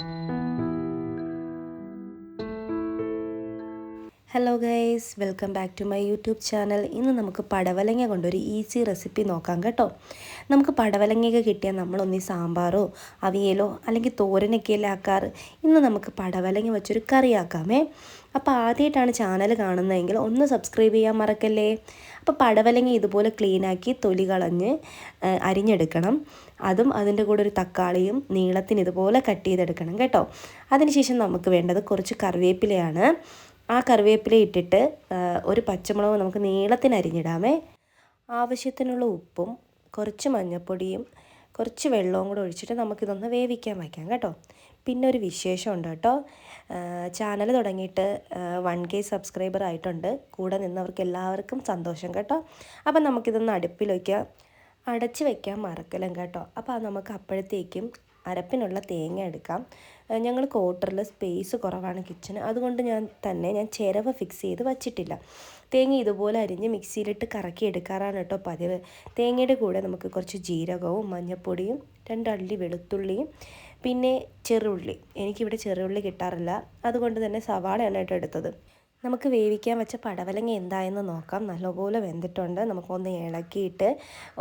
you hello guys welcome back to my YouTube channel ഇന്ന് നമുക്ക് പടവലങ്ങ കൊണ്ടൊരു ഈസി റെസിപ്പി നോക്കാം കേട്ടോ. നമുക്ക് പടവലങ്ങയൊക്കെ കിട്ടിയാൽ നമ്മളൊന്നീ സാമ്പാറോ അവിയലോ അല്ലെങ്കിൽ തോരനൊക്കെയല്ലേ ആക്കാറ്. ഇന്ന് നമുക്ക് പടവലങ്ങ വെച്ചൊരു കറി ആക്കാമേ. അപ്പോൾ ആദ്യമായിട്ടാണ് ചാനൽ കാണുന്നതെങ്കിൽ ഒന്ന് സബ്സ്ക്രൈബ് ചെയ്യാൻ മറക്കല്ലേ? അപ്പോൾ പടവലങ്ങ ഇതുപോലെ ക്ലീനാക്കി തൊലി കളഞ്ഞ് അരിഞ്ഞെടുക്കണം. അതും അതിന്റെ കൂടെ ഒരു തക്കാളിയും നീളത്തിന് ഇതുപോലെ കട്ട് ചെയ്തെടുക്കണം കേട്ടോ. അതിനുശേഷം നമുക്ക് വേണ്ടത് കുറച്ച് കറിവേപ്പിലയാണ്. ആ കറിവേപ്പില ഇട്ടിട്ട് ഒരു പച്ചമുളക് നമുക്ക് നീളത്തിന് അരിഞ്ഞിടാമേ. ആവശ്യത്തിനുള്ള ഉപ്പും കുറച്ച് മഞ്ഞൾപ്പൊടിയും കുറച്ച് വെള്ളവും കൂടെ ഒഴിച്ചിട്ട് നമുക്കിതൊന്ന് വേവിക്കാൻ വയ്ക്കാം കേട്ടോ. പിന്നെ ഒരു വിശേഷമുണ്ട് കേട്ടോ. ചാനൽ തുടങ്ങിയിട്ട് വൺ കെ സബ്സ്ക്രൈബർ ആയിട്ടുണ്ട്. കൂടെ നിന്നവർക്ക് എല്ലാവർക്കും സന്തോഷം കേട്ടോ. അപ്പം നമുക്കിതൊന്ന് അടുപ്പിൽ വയ്ക്കാം. അടച്ച് വയ്ക്കാൻ മറക്കലും കേട്ടോ. അപ്പോൾ നമുക്ക് അപ്പോഴത്തേക്കും അരപ്പിനുള്ള തേങ്ങ എടുക്കാം. ഞങ്ങൾ ക്വാർട്ടറിൽ സ്പേസ് കുറവാണ് കിച്ചന് അതുകൊണ്ട് ഞാൻ തന്നെ ഞാൻ ചിരവ് ഫിക്സ് ചെയ്ത് വച്ചിട്ടില്ല. തേങ്ങ ഇതുപോലെ അരിഞ്ഞ് മിക്സിയിലിട്ട് കറക്കി എടുക്കാറാണ് കേട്ടോ പതിവ്. തേങ്ങയുടെ കൂടെ നമുക്ക് കുറച്ച് ജീരകവും മഞ്ഞൾപ്പൊടിയും രണ്ടള്ളി വെളുത്തുള്ളിയും പിന്നെ ചെറുള്ളി. എനിക്കിവിടെ ചെറുള്ളി കിട്ടാറില്ല. അതുകൊണ്ട് തന്നെ സവാളയാണ് കേട്ടോ എടുത്തത്. നമുക്ക് വേവിക്കാൻ വെച്ച പടവലങ്ങ എന്തായെന്ന് നോക്കാം. നല്ലപോലെ വെന്തിട്ടുണ്ട്. നമുക്കൊന്ന് ഇളക്കിയിട്ട്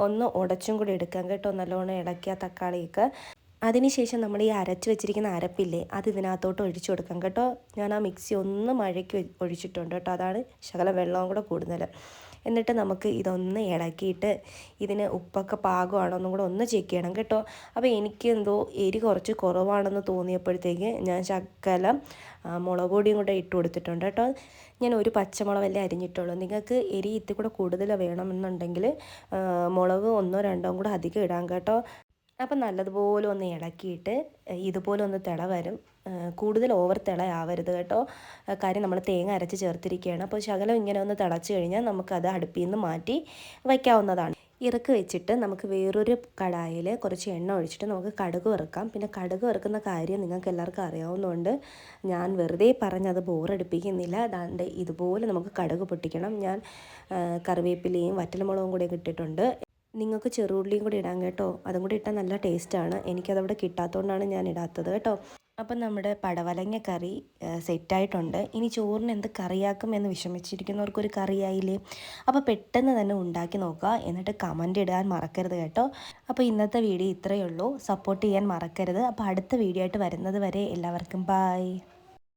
ഒന്ന് ഉടച്ചും കൂടി എടുക്കാം കേട്ടോ. നല്ലോണം ഇളക്കിയ തക്കാളിയൊക്കെ. അതിനുശേഷം നമ്മൾ ഈ അരച്ച് വെച്ചിരിക്കുന്ന അരപ്പില്ലേ അത് ഇതിനകത്തോട്ട് ഒഴിച്ചു കൊടുക്കാം കേട്ടോ. ഞാൻ ആ മിക്സി ഒന്ന് മഴയ്ക്ക് ഒഴിച്ചിട്ടുണ്ട് കേട്ടോ. അതാണ് ശകലം വെള്ളവും കൂടെ കൂടുതൽ. എന്നിട്ട് നമുക്ക് ഇതൊന്ന് ഇളക്കിയിട്ട് ഇതിന് ഉപ്പൊക്കെ പാകമാണോ എന്നും കൂടെ ഒന്ന് ചെക്ക് ചെയ്യണം കേട്ടോ. അപ്പോൾ എനിക്ക് എന്തോ എരി കുറച്ച് കുറവാണെന്ന് തോന്നിയപ്പോഴത്തേക്ക് ഞാൻ ശക്കല മുളക് പൊടിയും കൂടെ ഇട്ട് കൊടുത്തിട്ടുണ്ട് കേട്ടോ. ഞാൻ ഒരു പച്ചമുളകല്ലേ അരിഞ്ഞിട്ടുള്ളൂ. നിങ്ങൾക്ക് എരി ഇത്തിരി കൂടെ കൂടുതൽ വേണമെന്നുണ്ടെങ്കിൽ മുളക് ഒന്നോ രണ്ടോ കൂടെ അധികം ഇടാം കേട്ടോ. അപ്പം നല്ലതുപോലെ ഒന്ന് ഇളക്കിയിട്ട് ഇതുപോലെ ഒന്ന് തിള വരും. കൂടുതൽ ഓവർ തിളയാവരുത് കേട്ടോ. കാര്യം നമ്മൾ തേങ്ങ അരച്ച് ചേർത്തിരിക്കുകയാണ്. അപ്പോൾ ശകലം ഇങ്ങനെ ഒന്ന് തിളച്ച് കഴിഞ്ഞാൽ നമുക്കത് അടുപ്പിൽ നിന്ന് മാറ്റി വയ്ക്കാവുന്നതാണ്. ഇറക്ക് വെച്ചിട്ട് നമുക്ക് വേറൊരു കടായിൽ കുറച്ച് എണ്ണ ഒഴിച്ചിട്ട് നമുക്ക് കടുക് വറുക്കാം. പിന്നെ കടുക് വറുക്കുന്ന കാര്യം നിങ്ങൾക്ക് എല്ലാവർക്കും അറിയാവുന്നതുകൊണ്ട് ഞാൻ വെറുതെ പറഞ്ഞത് ബോറടിപ്പിക്കുന്നില്ല. അതാണ്ട് ഇതുപോലെ നമുക്ക് കടുക് പൊട്ടിക്കണം. ഞാൻ കറിവേപ്പിലയും വറ്റൽമുളകും കൂടെ ഇട്ടിട്ടുണ്ട്. നിങ്ങൾക്ക് ചെറുള്ളിയും കൂടി ഇടാം കേട്ടോ. അതും കൂടി ഇട്ടാൽ നല്ല ടേസ്റ്റാണ് എനിക്കതവിടെ കിട്ടാത്തതുകൊണ്ടാണ് ഞാൻ ഇടാത്തത് കേട്ടോ. അപ്പം നമ്മുടെ പടവലങ്ങ കറി സെറ്റായിട്ടുണ്ട്. ഇനി ചോറിന് എന്ത് കറിയാക്കും എന്ന് വിഷമിച്ചിരിക്കുന്നവർക്കൊരു കറിയായില്ലേ? അപ്പോൾ പെട്ടെന്ന് തന്നെ ഉണ്ടാക്കി നോക്കുക. എന്നിട്ട് കമന്റ് ഇടാൻ മറക്കരുത് കേട്ടോ. അപ്പോൾ ഇന്നത്തെ വീഡിയോ ഇത്രയേ ഉള്ളൂ. സപ്പോർട്ട് ചെയ്യാൻ മറക്കരുത്. അപ്പോൾ അടുത്ത വീഡിയോ ആയിട്ട് വരുന്നത് വരെ എല്ലാവർക്കും ബായ്